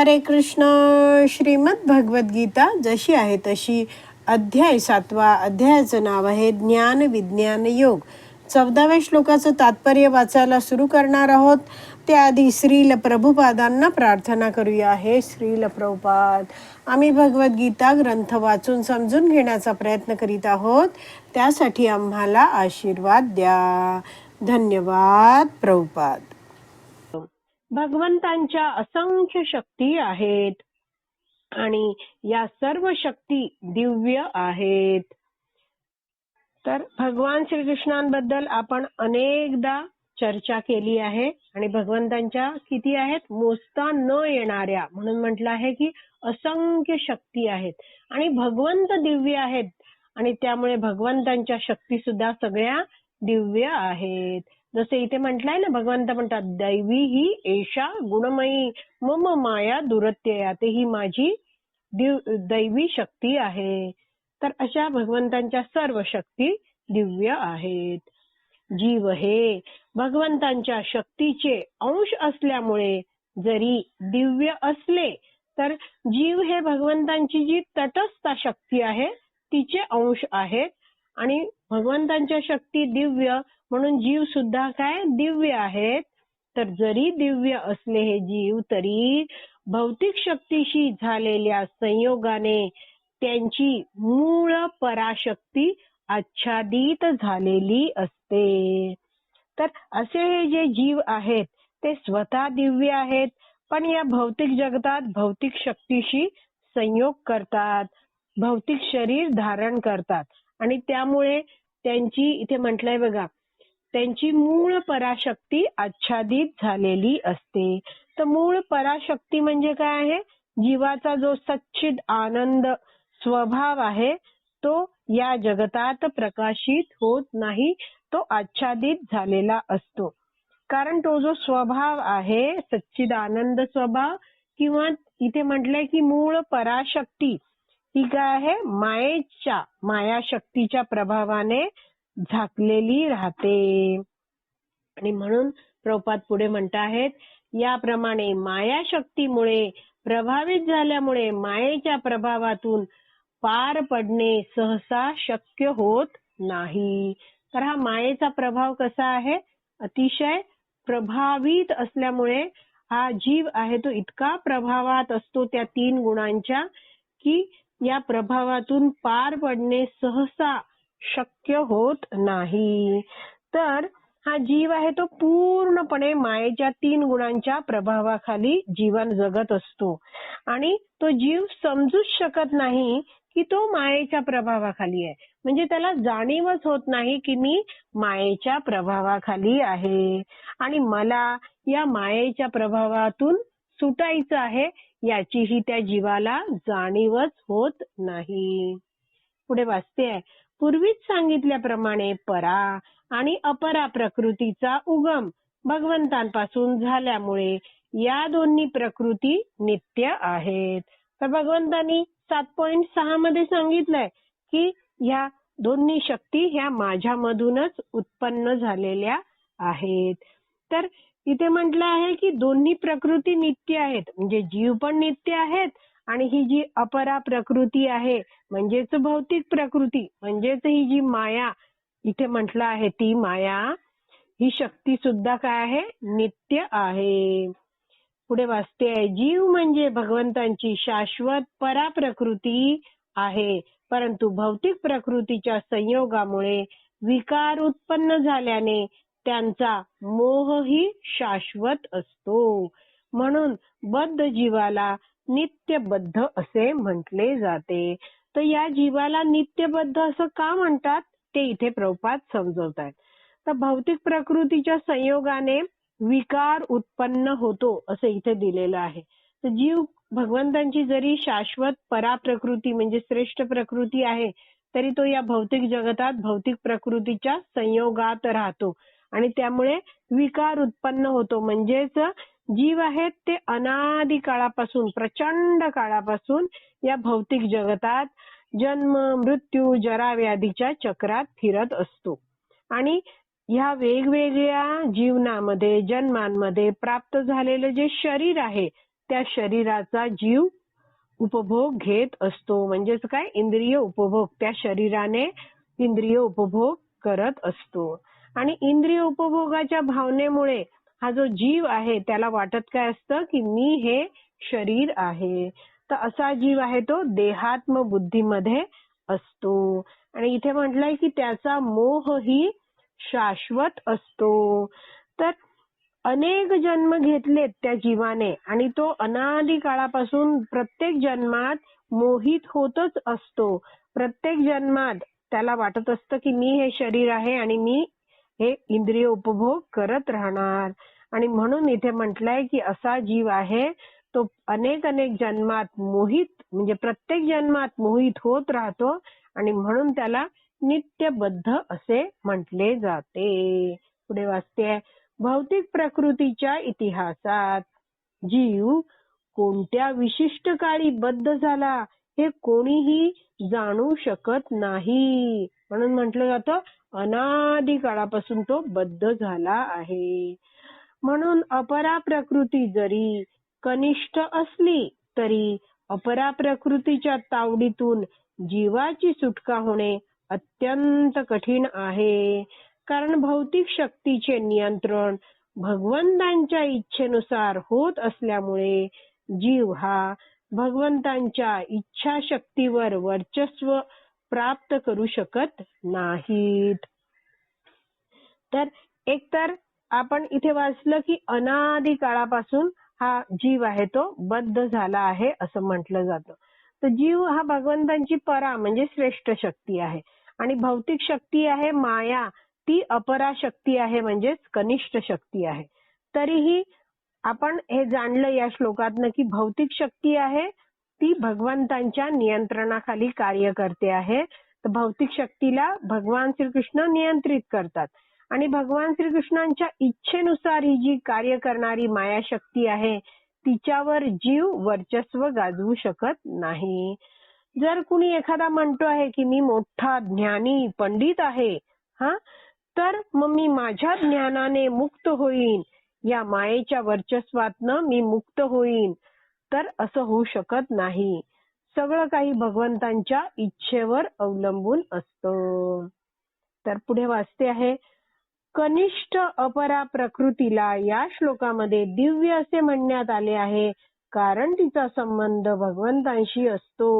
हरे कृष्ण श्रीमद भगवद्गीता जशी आहे तशी अध्याय सातवा अध्यायाचं नाव आहे ज्ञान विज्ञान योग. चौदाव्या श्लोकाचं तात्पर्य वाचायला सुरू करणार आहोत. त्याआधी श्रील प्रभुपादांना प्रार्थना करूया. हे श्रील प्रभुपाद आम्ही भगवद्गीता ग्रंथ वाचून समजून घेण्याचा प्रयत्न करीत आहोत. त्यासाठी आम्हाला आशीर्वाद द्या. धन्यवाद प्रभुपाद. भगवंतांच्या असंख्य शक्ती आहेत. आणि या सर्व शक्ती दिव्य आहेत. तर भगवान श्रीकृष्णांबद्दल आपण अनेकदा चर्चा केली आहे. आणि भगवंतांच्या किती आहेत? मोजता न येणाऱ्या. म्हणून म्हटलं आहे की असंख्य शक्ती आहेत. आणि भगवंत दिव्य आहेत. आणि त्यामुळे भगवंतांच्या शक्ती सुद्धा सगळ्या दिव्य आहेत. जसे इथे म्हटलंय ना भगवंत म्हणतात दैवी ही एषा गुणमयी मम माया दुरत्यया ते ही माझी दिव- दैवी शक्ती आहे. तर अशा भगवंतांच्या सर्व शक्ती दिव्य आहेत. जीव हे भगवंतांच्या शक्तीचे अंश असल्यामुळे जरी दिव्य असले तर जीव हे भगवंतांची जी तटस्थ शक्ती आहे तिचे अंश आहेत. आणि भगवंतांच्या शक्ती दिव्य म्हणून जीव सुद्धा काय? दिव्य आहेत. तर जरी दिव्य असले हे जीव तरी भौतिक शक्तीशी झालेल्या संयोगाने त्यांची मूळ पराशक्ती आच्छादित झालेली असते. तर असे हे जे जीव आहेत ते स्वतः दिव्य आहेत पण या भौतिक जगतात भौतिक शक्तीशी संयोग करतात भौतिक शरीर धारण करतात. आणि त्यामुळे त्यांची इथे म्हटलंय बघा त्यांची मूळ पराशक्ती आच्छादित झालेली असते. तर मूळ पराशक्ती म्हणजे काय आहे? जीवाचा जो सच्चिद आनंद स्वभाव आहे तो या जगतात प्रकाशित होत नाही तो आच्छादित झालेला असतो. कारण तो जो स्वभाव आहे सच्चिद आनंद स्वभाव किंवा इथे म्हटलंय की मूळ पराशक्ती ही काय आहे? मायेच्या मायाशक्तीच्या प्रभावाने झाकलेली राहते. आणि म्हणून प्रपात पुढे म्हणत आहेत याप्रमाणे मायाशक्तीमुळे प्रभावित झाल्यामुळे मायेच्या प्रभावातून पार पडणे सहसा शक्य होत नाही. तर हा मायेचा प्रभाव कसा आहे? अतिशय प्रभावित असल्यामुळे हा जीव आहे तो इतका प्रभावात असतो त्या तीन गुणांच्या की या प्रभावातून पार पडणे सहसा शक्य होत नाही. तर हा जीव आहे तो पूर्णपणे मायेच्या तीन गुणांच्या प्रभावाखाली जीवन जगत असतो. आणि तो जीव समजूच शकत नाही की तो मायेच्या प्रभावाखाली आहे. म्हणजे त्याला जाणीवच होत नाही की मी मायेच्या प्रभावाखाली आहे. आणि मला या मायेच्या प्रभावातून सुटायचं आहे याचीही त्या जीवाला जाणीवच होत नाही. पुढे वाचते आहे. पूर्वीच सांगितल्याप्रमाणे परा आणि अपरा प्रकृतीचा उगम भगवंतांपासून झाल्यामुळे या दोन्ही प्रकृती नित्य आहेत. तर भगवंतांनी सात पॉईंट सहा मध्ये सांगितलंय की ह्या दोन्ही शक्ती ह्या माझ्यामधूनच उत्पन्न झालेल्या आहेत. तर इथे म्हटलं आहे की दोन्ही प्रकृती नित्य आहेत म्हणजे जीव पण नित्य आहेत आणि ही जी अपरा प्रकृती आहे म्हणजेच भौतिक प्रकृती म्हणजेच ही जी माया इथे म्हटलं आहे ती माया ही शक्ती सुद्धा काय आहे? नित्य आहे. पुढे वाचते आहे जीव म्हणजे भगवंतांची शाश्वत परा प्रकृती आहे. परंतु भौतिक प्रकृतीच्या संयोगामुळे विकार उत्पन्न झाल्याने त्यांचा मोहही शाश्वत असतो. म्हणून बद्ध जीवाला नित्यबद्ध असे म्हटले जाते. तर या जीवाला नित्यबद्ध असं का म्हणतात? ते इथे प्रभुपाद समजवत आहेत तर भौतिक प्रकृतीच्या संयोगाने विकार उत्पन्न होतो असं इथे दिलेलं आहे. तर जीव भगवंतांची जरी शाश्वत पराप्रकृती म्हणजे श्रेष्ठ प्रकृती आहे तरी तो या भौतिक जगतात भौतिक प्रकृतीच्या संयोगात राहतो. आणि त्यामुळे विकार उत्पन्न होतो. म्हणजेच जीव आहेत ते अनादी काळापासून प्रचंड काळापासून या भौतिक जगतात. जन्म मृत्यू जरा व्याधीच्या चक्रात फिरत असतो. आणि ह्या वेगवेगळ्या जीवनामध्ये जन्मांमध्ये प्राप्त झालेलं जे शरीर आहे त्या शरीराचा जीव उपभोग घेत असतो. म्हणजेच काय? इंद्रिय उपभोग. त्या शरीराने इंद्रिय उपभोग करत असतो. आणि इंद्रिय उपभोगाच्या भावनेमुळे हा जो जीव आहे त्याला वाटत काय असतं की मी हे शरीर आहे. तर असा जीव आहे तो देहात्म बुद्धीमध्ये असतो. आणि इथे म्हटलंय की त्याचा मोह ही शाश्वत असतो. तर अनेक जन्म घेतलेत त्या जीवाने आणि तो अनादी काळापासून प्रत्येक जन्मात मोहित होतच असतो. प्रत्येक जन्मात त्याला वाटत असतं की मी हे शरीर आहे आणि मी हे इंद्रिय उपभोग करत राहणार. आणि म्हणून इथे म्हटलंय की असा जीव आहे तो अनेक अनेक जन्मात मोहित म्हणजे प्रत्येक जन्मात मोहित होत राहतो आणि म्हणून त्याला नित्यबद्ध असे म्हटले जाते. पुढे वाचते भौतिक प्रकृतीच्या इतिहासात जीव कोणत्या विशिष्ट काळी बद्ध झाला हे कोणीही जाणू शकत नाही. म्हणून म्हटलं जातं अनादी काळापासून तो बद्ध झाला आहे. म्हणून अपरा प्रकृती जरी कनिष्ठ असली तरी अपरा प्रकृतीच्या तावडीतून जीवाची सुटका होणे अत्यंत कठीण आहे. कारण भौतिक शक्तीचे नियंत्रण भगवंतांच्या इच्छेनुसार होत असल्यामुळे जीव हा भगवंतांच्या इच्छाशक्तीवर वर्चस्व प्राप्त करू शकत नाहीत. तर एकतर आपण इथे वाचलं की अनादी काळापासून हा जीव आहे तो बद्ध झाला आहे असं म्हटलं जातं. तर जीव हा भगवंतांची परा म्हणजे श्रेष्ठ शक्ती आहे. आणि भौतिक शक्ती आहे माया ती अपरा शक्ती आहे म्हणजेच कनिष्ठ शक्ती आहे. तरीही आपण हे जाणलं या श्लोकातनं की भौतिक शक्ती आहे ती भगवंतांच्या नियंत्रणाखाली कार्य करते आहे. तर भौतिक शक्तीला भगवान श्रीकृष्ण नियंत्रित करतात. आणि भगवान श्रीकृष्णांच्या इच्छेनुसार ही जी कार्य करणारी माया शक्ती आहे तिच्यावर जीव वर्चस्व गाजवू शकत नाही. जर कुणी एखादा म्हणतो आहे की मी मोठा ज्ञानी पंडित आहे हा तर मग मी माझ्या ज्ञानाने मुक्त होईन. या मायेच्या वर्चस्वातनं मी मुक्त होईन. तर असं होऊ शकत नाही. सगळं काही भगवंतांच्या इच्छेवर अवलंबून असतं. तर पुढे वाचते आहे कनिष्ठ अपरा प्रकृतीला या श्लोकामध्ये दिव्य असे म्हणण्यात आले आहे कारण तिचा संबंध भगवंतांशी असतो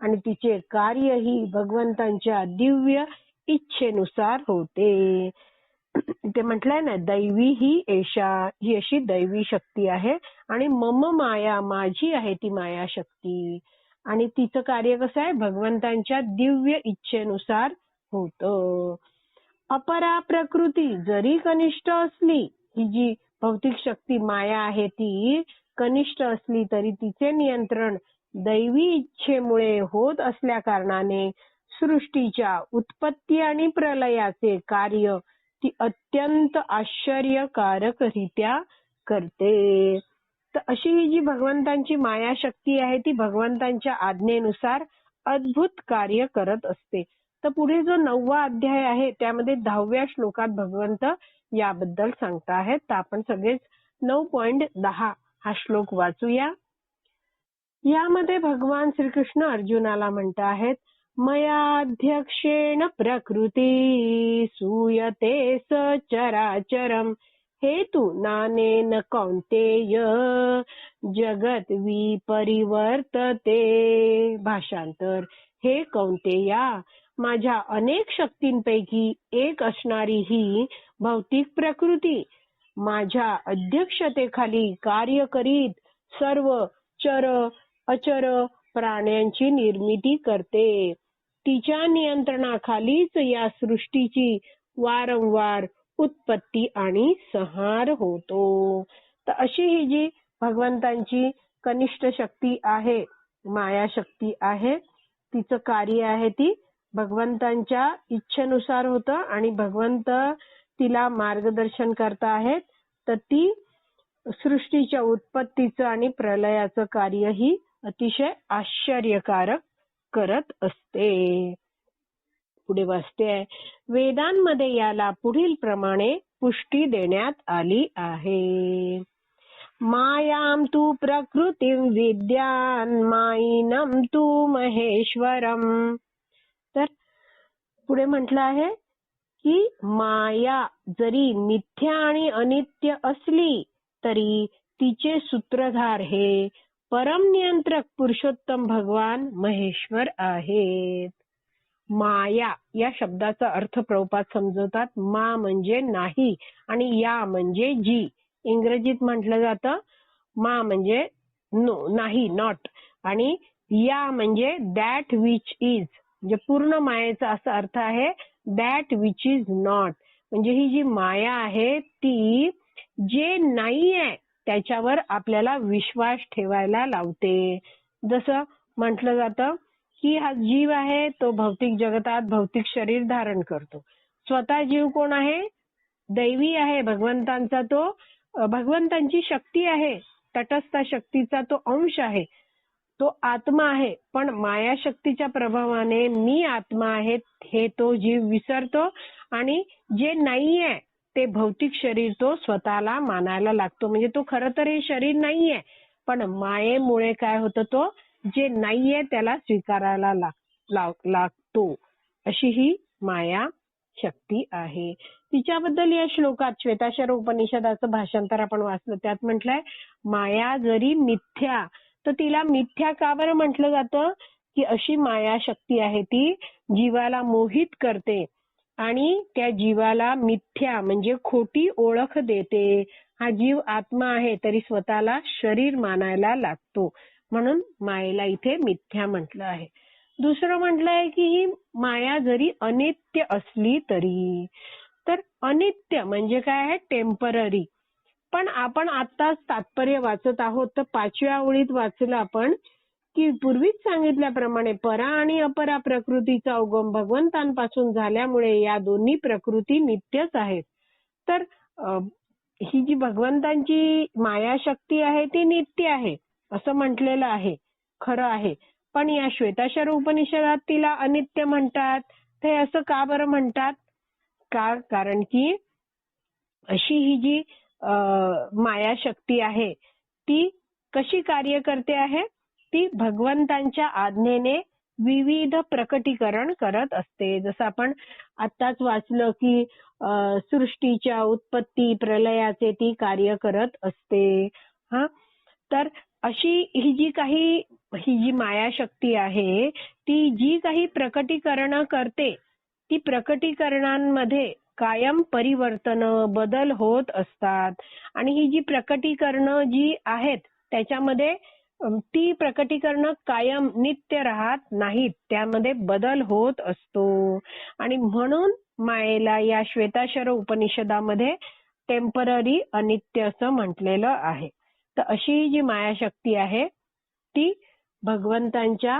आणि तिचे कार्यही भगवंतांच्या दिव्य इच्छेनुसार होते. ते म्हटलंय ना दैवी ही एशा ही अशी दैवी शक्ती आहे आणि मम माया माझी आहे ती माया शक्ती. आणि तिचं कार्य कसं आहे? भगवंतांच्या दिव्य इच्छेनुसार होत. अपरा प्रकृती जरी कनिष्ठ असली ही जी भौतिक शक्ती माया आहे ती कनिष्ठ असली तरी तिचे नियंत्रण दैवी इच्छेमुळे होत असल्या कारणाने सृष्टीच्या उत्पत्ती आणि प्रलयाचे कार्य ती अत्यंत आश्चर्यकारकरित्या करते. तर अशी ही जी भगवंतांची माया शक्ती आहे ती भगवंतांच्या आज्ञेनुसार अद्भुत कार्य करत असते. तर पुढे जो नववा अध्याय आहे त्यामध्ये दहाव्या श्लोकात भगवंत याबद्दल सांगता आहेत तर आपण सगळेच नऊ पॉइंट दहा हा श्लोक वाचूया. यामध्ये भगवान श्रीकृष्ण अर्जुनाला म्हणत आहेत मयाध्यक्षेण प्रकृती सूयते चराचरम हेतु नानेन कौंतेय जगत विपरिवर्तते। भाषांतर हे कौंतेया माझ्या अनेक शक्तींपैकी एक असणारी ही भौतिक प्रकृती। माझ्या अध्यक्षतेखाली कार्य करीत सर्व चर अचर प्राण्यांची निर्मिती करते। तिच्या नियंत्रणाखालीच या सृष्टीची वारंवार उत्पत्ती आणि संहार होतो. तर अशी ही जी भगवंतांची कनिष्ठ शक्ती आहे माया शक्ती आहे तिचं कार्य आहे ती भगवंतांच्या इच्छेनुसार होतं आणि भगवंत तिला मार्गदर्शन करता आहेत तर ती सृष्टीच्या उत्पत्तीचं आणि प्रलयाचं कार्य ही अतिशय आश्चर्यकारक करत असते. पुढे वाचते आहे. वेदांमध्ये याला पुढील प्रमाणे पुष्टी देण्यात आली आहे. मायां तु प्रकृतिं विद्यान मायिनं तु महेश्वरम. तर पुढे म्हटलं आहे की माया जरी मिथ्या आणि अनित्य असली तरी तिचे सूत्रधार हे परम नियंत्रक पुरुषोत्तम भगवान महेश्वर आहेत. माया या शब्दाचा अर्थ प्रभुपात समजवतात. मा म्हणजे नाही आणि या म्हणजे जी. इंग्रजीत म्हटलं जातं मा म्हणजे नो नाही नॉट आणि या म्हणजे दॅट विच इज म्हणजे पूर्ण मायेचा असा अर्थ आहे दॅट विच इज नॉट म्हणजे ही जी माया आहे ती जे नाही आहे त्याच्यावर आपल्याला विश्वास ठेवायला लावते. जसं म्हटलं जातं की हा जीव आहे तो भौतिक जगतात भौतिक शरीर धारण करतो. स्वतः जीव कोण आहे? दैवी आहे भगवंतांचा तो भगवंतांची शक्ती आहे तटस्थ शक्तीचा तो अंश आहे. तो आत्मा आहे पण माया शक्तीच्या प्रभावाने मी आत्मा आहे हे तो जीव विसरतो आणि जे नाहीये ते भौतिक शरीर तो स्वतःला मानायला लागतो. म्हणजे तो खर तर हे शरीर नाहीये पण मायेमुळे काय होतं तो जे नाहीये त्याला स्वीकारायला लागतो. अशी ही माया शक्ती आहे. तिच्याबद्दल या श्लोकात श्वेताशर उपनिषदाचं भाषांतर आपण वाचलं. त्यात म्हटलंय माया जरी मिथ्या तर तिला मिथ्या का बरं म्हटलं जातं? की अशी माया शक्ती आहे ती जीवाला मोहित करते आणि त्या जीवाला मिथ्या म्हणजे खोटी ओळख देते. हा जीव आत्मा आहे तरी स्वतःला शरीर मानायला लागतो. म्हणून मायेला इथे मिथ्या म्हटलं आहे. दुसरं म्हटलंय की ही माया जरी अनित्य असली तरी तर अनित्य म्हणजे काय आहे? टेंपररी पण आपण आताच तात्पर्य वाचत आहोत तर पाचव्या ओळीत वाचलं आपण की पूर्वीच सांगितल्याप्रमाणे परा आणि अपरा प्रकृतीचा उगम भगवंतांपासून झाल्यामुळे या दोन्ही प्रकृती नित्यच आहेत. तर ही जी भगवंतांची माया शक्ती आहे ती नित्य आहे. असं म्हटलेलं आहे. खरं आहे. पण या श्वेताशर उपनिषदात तिला अनित्य म्हणतात. ते असं का बरं म्हणतात? का कारण की अशी ही जी माया शक्ती आहे ती कशी कार्य करते आहे? ती भगवंतांच्या आज्ञेने विविध प्रकटीकरण करत असते. जसं आपण आत्ताच वाचलं की सृष्टीच्या उत्पत्ती प्रलयाचे ती कार्य करत असते. हा? तर अशी ही जी काही ही जी माया शक्ती आहे ती जी काही प्रकटीकरण करते ती प्रकटीकरणांमध्ये कायम परिवर्तन बदल होत असतात. आणि ही जी प्रकटीकरणं जी आहेत त्याच्यामध्ये ती प्रकटीकरणं कायम नित्य राहत नाहीत त्यामध्ये बदल होत असतो. आणि म्हणून मायेला या श्वेताशर उपनिषदामध्ये टेंपररी अनित्य असं म्हटलेलं आहे. तर अशी जी मायाशक्ती आहे ती भगवंतांच्या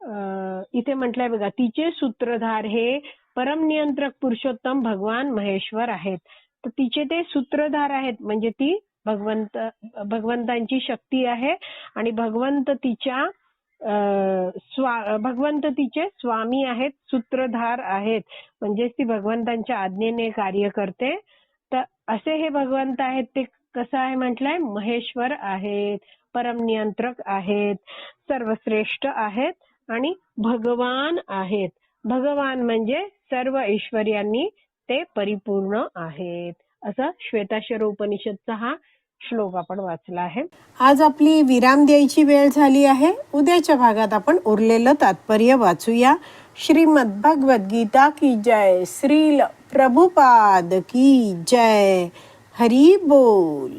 अं, इथे म्हटलंय बघा तिचे सूत्रधार हे परमनियंत्रक पुरुषोत्तम भगवान महेश्वर आहेत. तर तिचे ते सूत्रधार आहेत म्हणजे ती भगवंत भगवंतांची शक्ती आहे आणि भगवंत तिच्या स्वा भगवंत तिचे स्वामी आहेत सूत्रधार आहेत. म्हणजेच ती भगवंतांच्या आज्ञेने कार्य करते. तर असे हे भगवंत आहेत ते कसं आहे म्हटलंय? महेश्वर आहेत परमनियंत्रक आहेत सर्वश्रेष्ठ आहेत आणि भगवान आहेत. भगवान म्हणजे सर्व ऐश्वर्यांनी ते परिपूर्ण आहेत. असं श्वेताश्वर उपनिषदचा हा श्लोक आपण वाचला आहे. आज आपली विराम द्यायची वेळ झाली आहे. उद्याच्या भागात आपण उरलेलं तात्पर्य वाचूया. श्रीमद भगवद्गीता की जय? श्रील प्रभुपाद की जय? हरी बोल